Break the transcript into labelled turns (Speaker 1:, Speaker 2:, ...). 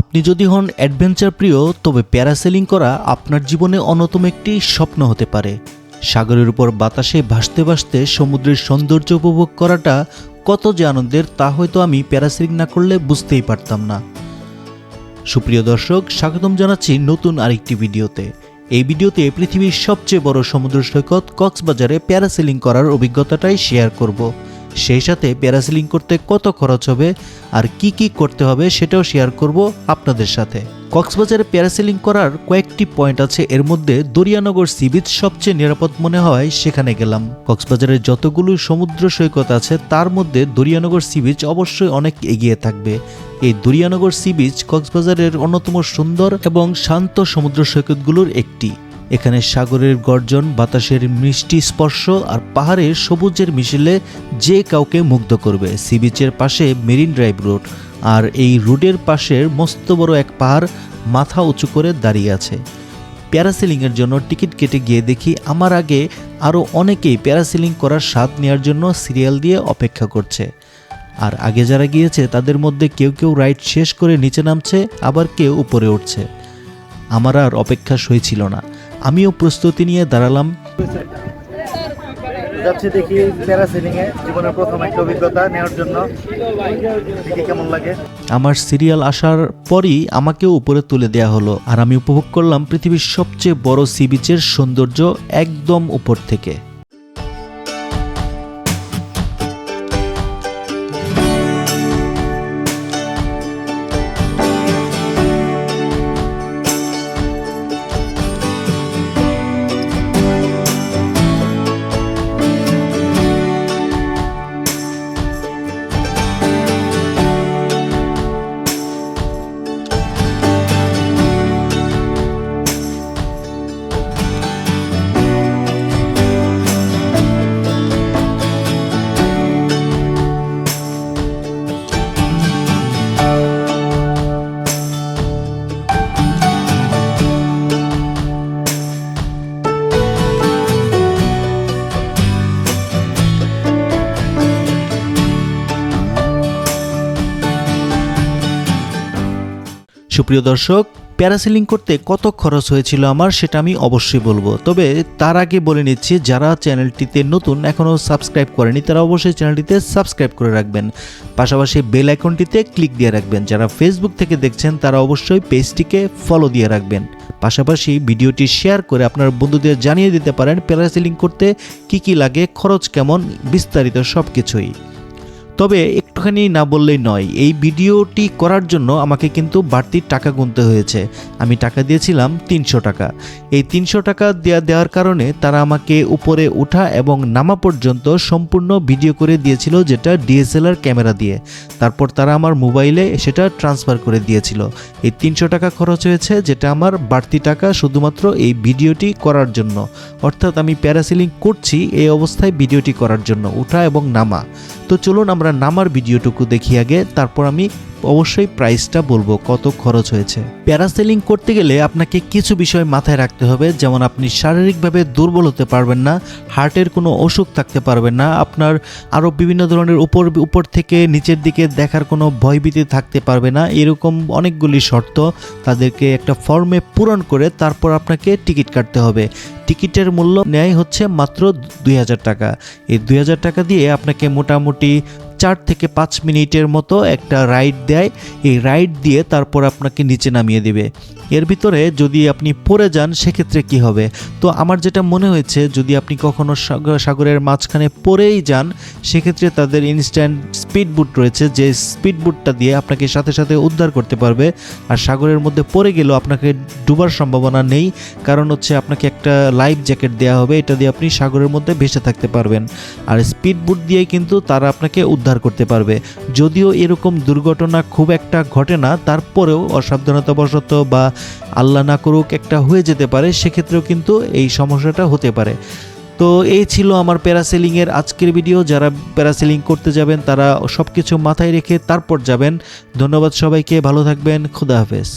Speaker 1: আপনি যদি হন অ্যাডভেঞ্চার প্রিয়, তবে প্যারাসেলিং করা আপনার জীবনে অন্যতম একটি স্বপ্ন হতে পারে। সাগরের উপর বাতাসে ভাসতে ভাসতে সমুদ্রের সৌন্দর্য উপভোগ করাটা কত যে আনন্দের তা হয়তো আমি প্যারাসেলিং না করলে বুঝতেই পারতাম না। সুপ্রিয় দর্শক, স্বাগতম জানাচ্ছি নতুন আরেকটি ভিডিওতে। এই ভিডিওতে পৃথিবীর সবচেয়ে বড় সমুদ্র সৈকত কক্সবাজারে প্যারাসেলিং করার অভিজ্ঞতাটাই শেয়ার করব। সেই সাথে প্যারাসেলিং করতে কত খরচ হবে আর কি কি করতে হবে সেটাও শেয়ার করব আপনাদের সাথে। কক্সবাজারে প্যারাসেলিং করার কয়েকটি পয়েন্ট আছে, এর মধ্যে দরিয়ানগর সি বিচ সবচেয়ে নিরাপদ মনে হয়, সেখানে গেলাম। কক্সবাজারের যতগুলো সমুদ্র সৈকত আছে, তার মধ্যে দরিয়ানগর সি বিচ অবশ্যই অনেক এগিয়ে থাকবে। এই দরিয়ানগর সি বিচ কক্সবাজারের অন্যতম সুন্দর এবং শান্ত সমুদ্র সৈকতগুলোর একটি। এখানে সাগরের গর্জন, বাতাসের মিষ্টি স্পর্শ আর পাহাড়ের সবুজের মিশেলে যে কাউকে মুগ্ধ করবে। সি বিচের পাশে মেরিন ড্রাইভ রোড আর এই রোডের পাশের মস্ত বড় এক পাহাড় মাথা উঁচু করে দাঁড়িয়ে আছে। প্যারাসেলিংয়ের জন্য টিকিট কেটে গিয়ে দেখি আমার আগে আরও অনেকেই প্যারাসিলিং করার স্বাদ নেওয়ার জন্য সিরিয়াল দিয়ে অপেক্ষা করছে। আর আগে যারা গিয়েছে তাদের মধ্যে কেউ কেউ রাইড শেষ করে নিচে নামছে, আবার কেউ উপরে উঠছে। আমার আর অপেক্ষা সইছিল না। আমিও প্রস্তুতি নিয়ে দাঁড়ালাম।
Speaker 2: যাচ্ছি দেখি প্যারাসেলিং এ জীবনের প্রথম একটা অভিজ্ঞতা নেওয়ার জন্য। দেখি কেমন লাগে।
Speaker 1: আমার সিরিয়াল আসার পরই আমাকেও উপরে তুলে দেয়া হলো আর আমি উপভোগ করলাম পৃথিবীর সবচেয়ে বড় সি বিচের সৌন্দর্য একদম উপর থেকে। সুপ্রিয় দর্শক, প্যারাসেলিং করতে কত খরচ হয়েছিল আমার সেটা আমি অবশ্যই বলব। তবে তার আগে বলে নিচ্ছি, যারা চ্যানেলটিতে নতুন, এখনও সাবস্ক্রাইব করেনি, তারা অবশ্যই চ্যানেলটিতে সাবস্ক্রাইব করে রাখবেন। পাশাপাশি বেল আইকনটিতে ক্লিক দিয়ে রাখবেন। যারা ফেসবুক থেকে দেখছেন, তারা অবশ্যই পেজটিকে ফলো দিয়ে রাখবেন। পাশাপাশি ভিডিওটি শেয়ার করে আপনার বন্ধুদের জানিয়ে দিতে পারেন, প্যারাসেলিং করতে কি কি লাগে, খরচ কেমন, বিস্তারিত সব কিছুই তবে একটুখানি না বললেই নয়, এই ভিডিওটি করার জন্য আমাকে কিন্তু বাড়তি টাকা গুনতে হয়েছে। আমি টাকা দিয়েছিলাম তিনশো টাকা। এই তিনশো টাকা দেওয়া দেওয়ার কারণে তারা আমাকে উপরে ওঠা এবং নামা পর্যন্ত সম্পূর্ণ ভিডিও করে দিয়েছিল যেটা ডিএসএলআর ক্যামেরা দিয়ে। তারপর তারা আমার মোবাইলে সেটা ট্রান্সফার করে দিয়েছিল। এই তিনশো টাকা খরচ হয়েছে যেটা আমার বাড়তি টাকা শুধুমাত্র এই ভিডিওটি করার জন্য। অর্থাৎ আমি প্যারাসিলিং করছি এই অবস্থায় ভিডিওটি করার জন্য ওঠা এবং নামা। তো চলুন আমরা নামার ভিডিওটুকু দেখি আগে, তারপর আমি অবশ্যই প্রাইসটা বলব, কত খরচ হয়েছে। প্যারাসেলিং করতে গেলে আপনাকে কিছু বিষয় মাথায় রাখতে হবে, যেমন আপনি শারীরিকভাবে দুর্বল হতে পারবেন না, হার্টের কোনো অসুখ থাকতে পারবেন না, আপনার আরও বিভিন্ন ধরনের উপর উপর থেকে নিচের দিকে দেখার কোনো ভয়ভীতি থাকতে পারবে না, এরকম অনেকগুলি শর্ত তাদেরকে একটা ফর্মে পূরণ করে তারপর আপনাকে টিকিট কাটতে হবে। টিকিটের মূল্য নেয় হচ্ছে মাত্র দুই হাজার টাকা। এই দুই হাজার টাকা দিয়ে আপনাকে মোটামুটি চার থেকে পাঁচ মিনিটের মতো একটা রাইড দেয়। এই রাইড দিয়ে তারপর আপনাকে নিচে নামিয়ে দেবে। এর ভিতরে যদি আপনি পড়ে যান, সেক্ষেত্রে কি হবে? তো আমার যেটা মনে হয়েছে, যদি আপনি কখনো সাগর- সাগরের মাঝখানে পড়েই যান, সেক্ষেত্রে তাদের ইনস্ট্যান্ট স্পিড বুট রয়েছে, যে স্পিড বুটটা দিয়ে আপনাকে সাথে সাথে উদ্ধার করতে পারবে। আর সাগরের মধ্যে পড়ে গেলেও আপনাকে ডুবার সম্ভাবনা নেই। কারণ হচ্ছে আপনাকে একটা লাইফ জ্যাকেট দেওয়া হবে, এটা দিয়ে আপনি সাগরের মধ্যে ভেসে থাকতে পারবেন। আর স্পিড বুট দিয়ে কিন্তু তারা আপনাকে উদ্ধার করতে পারবে। যদিও এরকম দুর্ঘটনা খুব একটা ঘটে না, তারপরেও অসাবধানতাবশত বা আল্লাহ না করুক একটা হয়ে যেতে পারে, সেক্ষেত্রেও কিন্তু এই সমস্যাটা হতে পারে। তো এই ছিল আমার প্যারাসেলিংয়ের আজকের ভিডিও। যারা প্যারাসেলিং করতে যাবেন, তারা সব কিছু মাথায় রেখে তারপর যাবেন। ধন্যবাদ সবাইকে, ভালো থাকবেন, খুদা হাফেজ।